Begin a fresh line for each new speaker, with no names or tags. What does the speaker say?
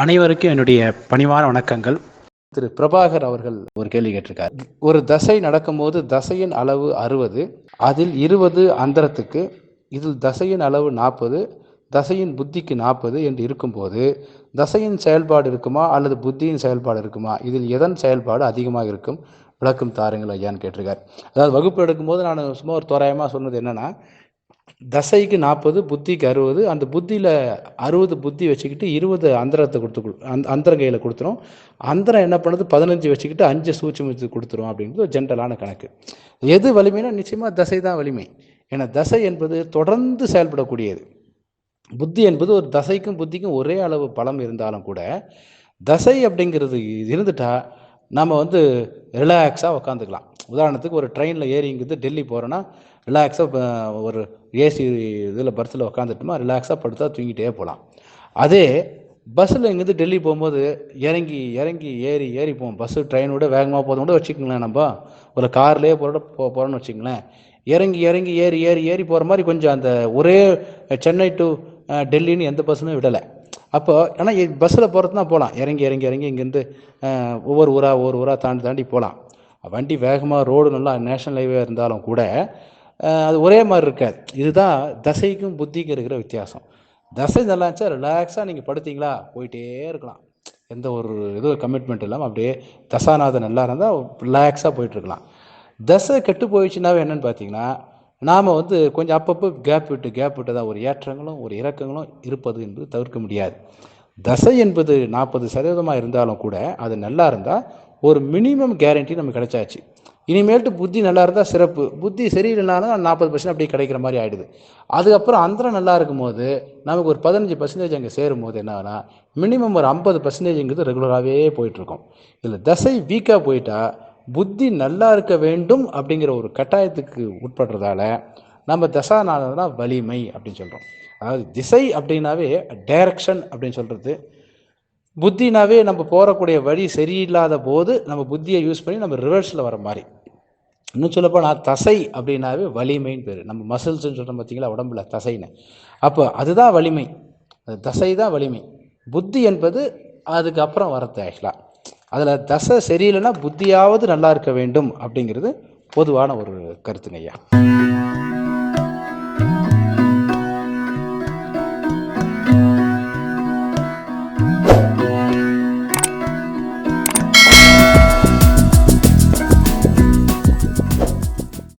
அனைவருக்கும் என்னுடைய பணிவான வணக்கங்கள். திரு பிரபாகர் அவர்கள் ஒரு கேள்வி கேட்டிருக்கார். ஒரு தசை நடக்கும்போது தசையின் அளவு அறுபது அதில் இருபது அந்தரத்துக்கு இதில் தசையின் அளவு நாற்பது தசையின் புத்திக்கு நாற்பது என்று இருக்கும்போது தசையின் செயல்பாடு இருக்குமா அல்லது புத்தியின் செயல்பாடு இருக்குமா? இதில் எதன் செயல்பாடு அதிகமாக இருக்கும்? விளக்கம் தாருங்கள் ஐயான்னு கேட்டிருக்கார். அதாவது வகுப்பு எடுக்கும்போது நான் சும்மா ஒரு தோராயமாக சொன்னது என்னென்னா தசைக்கு நாற்பது புத்திக்கு அறுபது அந்த புத்தியில் அறுபது புத்தி வச்சுக்கிட்டு இருபது அந்தரத்தை கொடுத்து கொடு- அந்த அந்தரம் கையில் கொடுத்துரும். அந்தரம் என்ன பண்ணுது? பதினஞ்சு வச்சுக்கிட்டு அஞ்சு சூட்சுமத்து கொடுத்துரும் அப்படிங்கிறது ஒரு ஜென்ரலான கணக்கு. எது வலிமைனா நிச்சயமாக தசை தான் வலிமை. ஏன்னா தசை என்பது தொடர்ந்து செயல்படக்கூடியது. புத்தி என்பது ஒரு தசைக்கும் புத்திக்கும் ஒரே அளவு பலம் இருந்தாலும் கூட தசை அப்படிங்கிறது இருந்துட்டா நம்ம வந்து ரிலாக்ஸாக உட்காந்துக்கலாம் உதாரணத்துக்கு ஒரு ட்ரெயினில் ஏறி இங்கிருந்து டெல்லி போகிறோன்னா ரிலாக்ஸாக ஒரு ஏசி இதில் பஸ்ஸில் உட்காந்துட்டோமா ரிலாக்ஸாக படுத்தா தூங்கிட்டே போகலாம் அதே பஸ்ஸில் இங்கேருந்து டெல்லி போகும்போது இறங்கி இறங்கி ஏறி ஏறி போவோம். பஸ்ஸு ட்ரெயினோட வேகமாக போதும் கூட வச்சுக்கோங்களேன் நம்ம. ஒரு கார்லேயே போகிற போ போகிறோன்னு வச்சுங்களேன் இறங்கி இறங்கி ஏறி ஏறி ஏறி போகிற மாதிரி கொஞ்சம் அந்த ஒரே சென்னை டு டெல்லின்னு எந்த பஸ்ஸுமே விடலை. அப்போ ஆனால் பஸ்ஸில் போகிறது தான் போகலாம் இறங்கி இறங்கி இறங்கி இங்கேருந்து ஒவ்வொரு ஊராக ஒவ்வொரு ஊராக தாண்டி தாண்டி போகலாம் வண்டி வேகமாக ரோடு நல்லா நேஷனல் ஹைவே இருந்தாலும் கூட அது ஒரே மாதிரி இருக்காது. இதுதான் தசைக்கும் புத்திக்கும் இருக்கிற வித்தியாசம். தசை நல்லா இருந்துச்சா ரிலாக்ஸாக நீங்கள் படுத்தீங்களா? போயிட்டே இருக்கலாம். எந்த ஒரு இது கமிட்மெண்ட் இல்லாமல் அப்படியே தசாநாதன் நல்லா இருந்தால் ரிலாக்ஸாக போயிட்டுருக்கலாம் தசை கெட்டு போயிடுச்சுனாவே என்னென்னு பார்த்தீங்கன்னா நாம் வந்து கொஞ்சம் அப்பப்போ கேப் விட்டு கேப் விட்டு தான் ஒரு ஏற்றங்களும் ஒரு இறக்கங்களும் இருப்பது என்பது தவிர்க்க முடியாது. தசை என்பது நாற்பது சதவீதமாக இருந்தாலும் கூட அது நல்லா இருந்தால் ஒரு மினிமம் கேரண்டி நமக்கு கிடைச்சாச்சு. இனிமேல்ட்டு புத்தி நல்லா இருந்தால் சிறப்பு. புத்தி சரியில்லைனாலும் நாற்பது பர்சன்ட் அப்படியே கிடைக்கிற மாதிரி ஆகிடுது அதுக்கப்புறம் அந்தரம் நல்லா இருக்கும்போது நமக்கு ஒரு பதினஞ்சு பர்சன்டேஜ் அங்கே சேரும் போது என்னன்னா மினிமம் ஒரு ஐம்பது பர்சன்டேஜுங்கிறது ரெகுலராகவே போயிட்டுருக்கும். இதில் தசை வீக்காக போயிட்டா புத்தி நல்லா இருக்க வேண்டும் அப்படிங்கிற ஒரு கட்டாயத்துக்கு உட்படுறதால நம்ம தசாநாதனா வலிமை அப்படின்னு சொல்கிறோம் அதாவது திசை அப்படின்னாவே டைரக்ஷன் அப்படின்னு சொல்கிறது புத்தினாவே நம்ம போகக்கூடிய வழி சரியில்லாத போது நம்ம புத்தியை யூஸ் பண்ணி நம்ம ரிவர்ஸில் வர மாதிரி. இன்னும் சொல்லப்போனால் தசை அப்படின்னாவே வலிமைன்னு பேர். நம்ம மசில்ஸ்ன்னு சொல்கிறோம் பார்த்தீங்களா உடம்புல தசைன்னு. அப்போ அதுதான் வலிமை. அது தசை தான் வலிமை. புத்தி என்பது அதுக்கப்புறம் வரது ஆக்சுவலாக அதில் தசை சரியில்லைன்னா புத்தியாவது நல்லா இருக்க வேண்டும் அப்படிங்கிறது பொதுவான ஒரு கருத்துங்க ஐயா.